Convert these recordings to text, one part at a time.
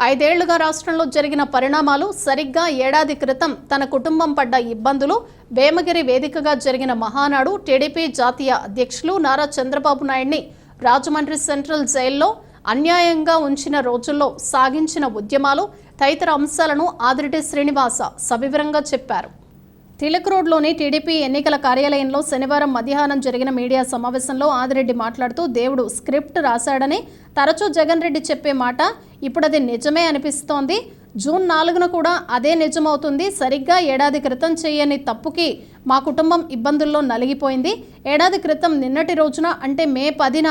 ఐదేళ్ళుగా రాష్ట్రంలో జరిగిన పరిణామాలు సరిగ్గా ఏడాది క్రితం తన కుటుంబం పడ్డ ఇబ్బందులు వేమగిరి వేదికగా జరిగిన మహానాడు టీడీపీ జాతీయ అధ్యక్షులు నారా చంద్రబాబు నాయుడిని రాజమండ్రి సెంట్రల్ జైల్లో అన్యాయంగా ఉంచిన రోజుల్లో సాగించిన ఉద్యమాలు తదితర అంశాలను ఆదిరెడ్డి శ్రీనివాస సవివరంగా చెప్పారు. తిలక్ రోడ్లోని టీడీపీ ఎన్నికల కార్యాలయంలో శనివారం మధ్యాహ్నం జరిగిన మీడియా సమావేశంలో ఆదిరెడ్డి మాట్లాడుతూ దేవుడు స్క్రిప్ట్ రాశాడని తరచూ జగన్ రెడ్డి చెప్పే మాట ఇప్పుడు అది నిజమే అనిపిస్తోంది. జూన్ నాలుగున కూడా అదే నిజమవుతుంది. సరిగ్గా ఏడాది క్రితం చేయని తప్పుకి మా కుటుంబం ఇబ్బందుల్లో నలిగిపోయింది. ఏడాది క్రితం నిన్నటి రోజున అంటే మే పదిన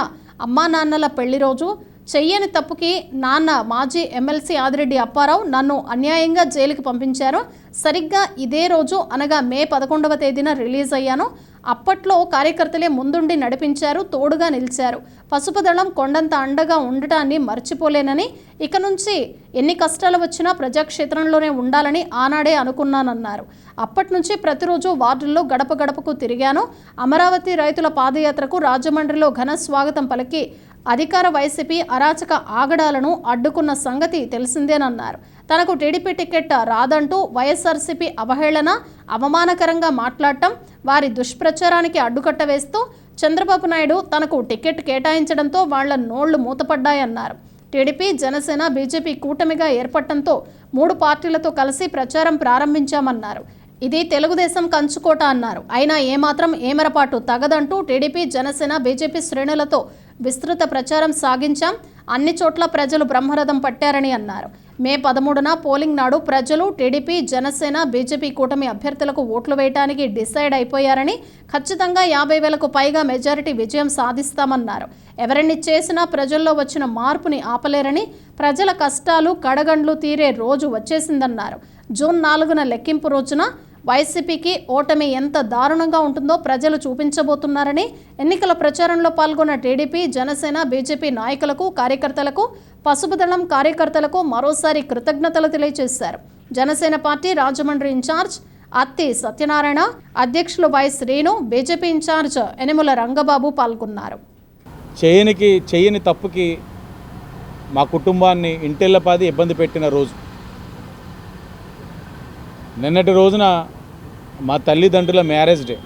అమ్మా నాన్నల పెళ్ళి రోజు చెయ్యని తప్పుకి నాన్న మాజీ ఎమ్మెల్సీ ఆదిరెడ్డి అప్పారావు నన్ను అన్యాయంగా జైలుకి పంపించారు. సరిగ్గా ఇదే రోజు అనగా మే పదకొండవ తేదీన రిలీజ్ అయ్యాను. అప్పట్లో కార్యకర్తలే ముందుండి నడిపించారు తోడుగా నిలిచారు. పసుపు దళం కొండంత అండగా ఉండటాన్ని మర్చిపోలేనని ఇక నుంచి ఎన్ని కష్టాలు వచ్చినా ప్రజాక్షేత్రంలోనే ఉండాలని ఆనాడే అనుకున్నానన్నారు. అప్పటి నుంచి ప్రతిరోజు వార్డుల్లో గడప గడపకు తిరిగాను. అమరావతి రైతుల పాదయాత్రకు రాజమండ్రిలో ఘన స్వాగతం పలికి అధికార వైసీపీ అరాచక ఆగడాలను అడ్డుకున్న సంగతి తెలిసిందేనన్నారు. తనకు టీడీపీ టికెట్ రాదంటూ వైఎస్ఆర్సీపీ అవహేళన అవమానకరంగా మాట్లాడటం వారి దుష్ప్రచారానికి అడ్డుకట్ట వేస్తూ చంద్రబాబు నాయుడు తనకు టికెట్ కేటాయించడంతో వాళ్ళ నోళ్ళు మూతపడ్డాయన్నారు. టీడీపీ జనసేన బీజేపీ కూటమిగా ఏర్పడటంతో మూడు పార్టీలతో కలిసి ప్రచారం ప్రారంభించామన్నారు. ఇది తెలుగుదేశం కంచుకోట అన్నారు. అయినా ఏమాత్రం ఏమరపాటు తగదంటూ టీడీపీ జనసేన బీజేపీ శ్రేణులతో విస్తృత ప్రచారం సాగించాం. అన్ని చోట్ల ప్రజలు బ్రహ్మరథం పట్టారని అన్నారు. మే పదమూడున పోలింగ్ నాడు ప్రజలు టీడీపీ జనసేన బీజేపీ కూటమి అభ్యర్థులకు ఓట్లు వేయడానికి డిసైడ్ అయిపోయారని ఖచ్చితంగా యాభై వేలకు పైగా మెజారిటీ విజయం సాధిస్తామన్నారు. ఎవరిని చేసినా ప్రజల్లో వచ్చిన మార్పుని ఆపలేరని ప్రజల కష్టాలు కడగండ్లు తీరే రోజు వచ్చేసిందన్నారు. జూన్ నాలుగున లెక్కింపు రోజున వైసీపీకి ఓటమి ఎంత దారుణంగా ఉంటుందో ప్రజలు చూపించబోతున్నారని ఎన్నికల ప్రచారంలో పాల్గొన్న టీడీపీ జనసేన బీజేపీ నాయకులకు కార్యకర్తలకు పసుపుదళం కార్యకర్తలకు మరోసారి కృతజ్ఞతలు తెలియజేశారు. జనసేన పార్టీ రాజమండ్రి ఇన్ఛార్జ్ అత్తి సత్యనారాయణ అధ్యక్షులు Y Srinu BJP incharge Enimula Rangababu పాల్గొన్నారు. చేయనికి చేయని తప్పుకి మా కుటుంబాన్ని ఇంటిల్లపాది ఇబ్బంది పెట్టిన రోజు. నిన్నటి రోజున మా తల్లిదండ్రుల మ్యారేజ్ డే.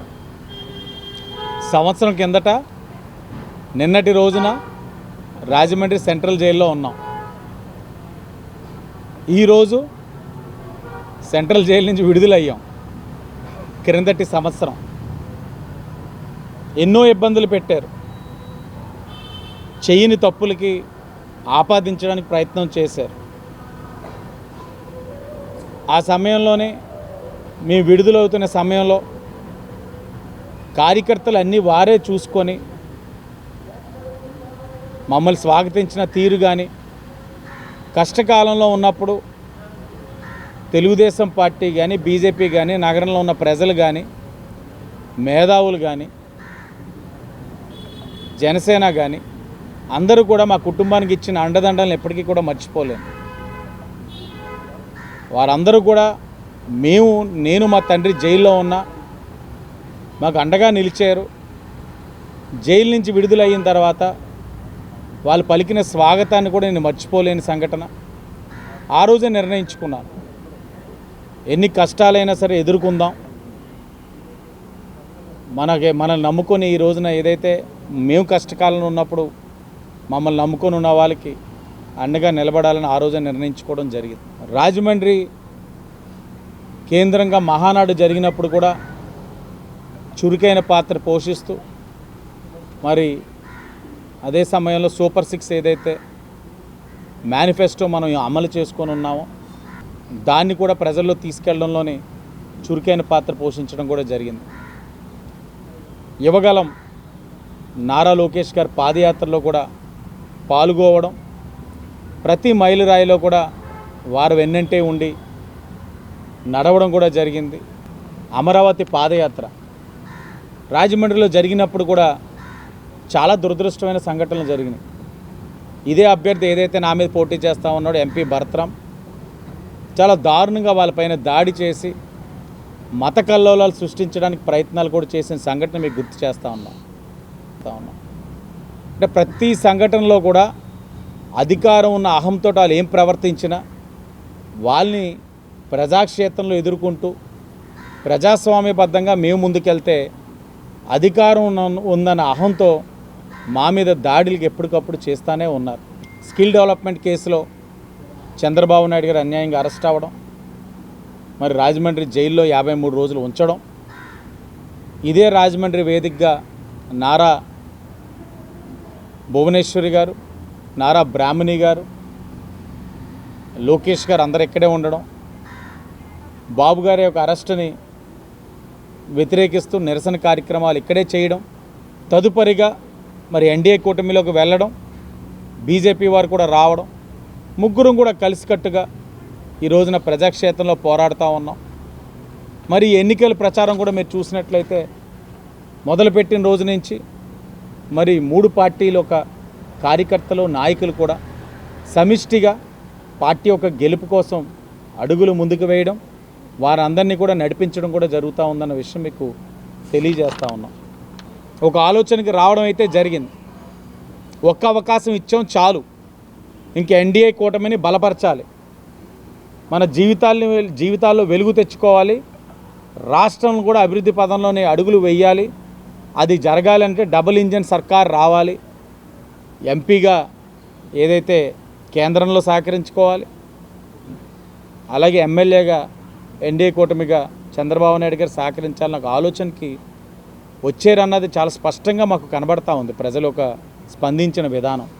సంవత్సరం కిందట నిన్నటి రోజున రాజమండ్రి సెంట్రల్ జైల్లో ఉన్నాం. ఈరోజు సెంట్రల్ జైలు నుంచి విడుదలయ్యాం. క్రిందటి సంవత్సరం. ఎన్నో ఇబ్బందులు పెట్టారు. చేయని తప్పులకి ఆపాదించడానికి ప్రయత్నం చేశారు. ఆ సమయంలోనే మేము విడుదలవుతున్న సమయంలో కార్యకర్తలు అన్నీ వారే చూసుకొని మమ్మల్ని స్వాగతించిన తీరు కానీ కష్టకాలంలో ఉన్నప్పుడు తెలుగుదేశం పార్టీ కానీ బీజేపీ కానీ నగరంలో ఉన్న ప్రజలు కానీ మేధావులు కానీ జనసేన కానీ అందరూ కూడా మా కుటుంబానికి ఇచ్చిన అండదండలను ఎప్పటికీ కూడా మర్చిపోలేను వారందరూ కూడా మేము నేను మా తండ్రి జైల్లో ఉన్నా మాకు అండగా నిలిచారు. జైలు నుంచి విడుదలఅయిన తర్వాత వాళ్ళు పలికిన స్వాగతాన్ని కూడా నేను మర్చిపోలేని సంఘటన. ఆ రోజే నిర్ణయించుకున్నాను. ఎన్ని కష్టాలైనా సరే ఎదుర్కొందాం. మనకి మనల్ని నమ్ముకొని ఈ రోజున ఏదైతే మేము కష్టకాలంలో ఉన్నప్పుడు మమ్మల్ని నమ్ముకొని ఉన్న వాళ్ళకి అండగా నిలబడాలని ఆ రోజే నిర్ణయించుకోవడం జరిగింది. రాజమండ్రి కేంద్రంగా మహానాడు జరిగినప్పుడు కూడా చురుకైన పాత్ర పోషిస్తూ మరి అదే సమయంలో సూపర్ సిక్స్ ఏదైతే మేనిఫెస్టో మనం అమలు చేసుకొని ఉన్నామో దాన్ని కూడా ప్రజల్లో తీసుకెళ్ళడంలోనే చురుకైన పాత్ర పోషించడం కూడా జరిగింది. యువగలం నారా లోకేష్ గారి పాదయాత్రలో కూడా పాల్గొవడం ప్రతి మైలురాయిలో కూడా వారు వెన్నంటే ఉండి నడవడం కూడా జరిగింది. అమరావతి పాదయాత్ర. రాజమండ్రిలో జరిగినప్పుడు కూడా చాలా దురదృష్టమైన సంఘటనలు జరిగినాయి. ఇదే అభ్యర్థి ఏదైతే నా మీద పోటీ చేస్తా ఉన్నాడో ఎంపీ భరత్రాం చాలా దారుణంగా వాళ్ళపైన దాడి చేసి మత కల్లోలాలు సృష్టించడానికి ప్రయత్నాలు కూడా చేసిన సంఘటన మీకు గుర్తు చేస్తూ ఉన్నాం ఉన్నాం. అంటే ప్రతి సంఘటనలో కూడా అధికారం ఉన్న అహంతో వాళ్ళు ఏం ప్రవర్తించినా వాళ్ళని ప్రజాక్షేత్రంలో ఎదుర్కొంటూ ప్రజాస్వామ్యబద్ధంగా మేము ముందుకెళ్తే అధికారం ఉన్న- ఉందన్న అహంతో మా మీద దాడులకు ఎప్పటికప్పుడు చేస్తూనే ఉన్నారు. స్కిల్ డెవలప్మెంట్ కేసులో చంద్రబాబు నాయుడు గారు అన్యాయంగా అరెస్ట్ అవ్వడం మరి రాజమండ్రి జైల్లో యాభై మూడు రోజులు ఉంచడం ఇదే రాజమండ్రి వేదికగా నారా భువనేశ్వరి గారు నారా బ్రాహ్మణి గారు లోకేష్ గారు అందరు ఇక్కడే ఉండడం బాబు గారి యొక్క అరెస్టుని వ్యతిరేకిస్తూ నిరసన కార్యక్రమాలు ఇక్కడే చేయడం తదుపరిగా మరి ఎన్డీఏ కూటమిలోకి వెళ్ళడం బీజేపీ వారు కూడా రావడం ముగ్గురం కూడా కలిసికట్టుగా ఈ రోజున ప్రజాక్షేత్రంలో పోరాడుతూ ఉన్నాం. మరి ఎన్నికల ప్రచారం కూడా మీరు చూసినట్లయితే మొదలుపెట్టిన రోజు నుంచి మరి మూడు పార్టీలు ఒక కార్యకర్తలు నాయకులు కూడా సమిష్టిగా పార్టీ యొక్క గెలుపు కోసం అడుగులు ముందుకు వేయడం వారందరినీ కూడా నడిపించడం కూడా జరుగుతూ ఉందన్న విషయం మీకు తెలియజేస్తూ ఉన్నాం. ఒక ఆలోచనకి రావడం అయితే జరిగింది. ఒక్క అవకాశం ఇచ్చాం చాలు. ఇంక ఎన్డీఏ కూటమిని బలపరచాలి. మన జీవితాల్ని జీవితాల్లో వెలుగు తెచ్చుకోవాలి. రాష్ట్రం కూడా అభివృద్ధి పదంలోనే అడుగులు వేయాలి. అది జరగాలంటే డబుల్ ఇంజన్ సర్కార్ రావాలి. ఎంపీగా ఏదైతే కేంద్రంలో సహకరించుకోవాలి అలాగే ఎమ్మెల్యేగా ఎన్డీఏ కూటమిగా చంద్రబాబు నాయుడు గారు సహకరించాలన్న ఒక ఆలోచనకి వచ్చారన్నది చాలా స్పష్టంగా మాకు కనబడతా ఉంది. ప్రజలు ఒక స్పందించిన విధానం.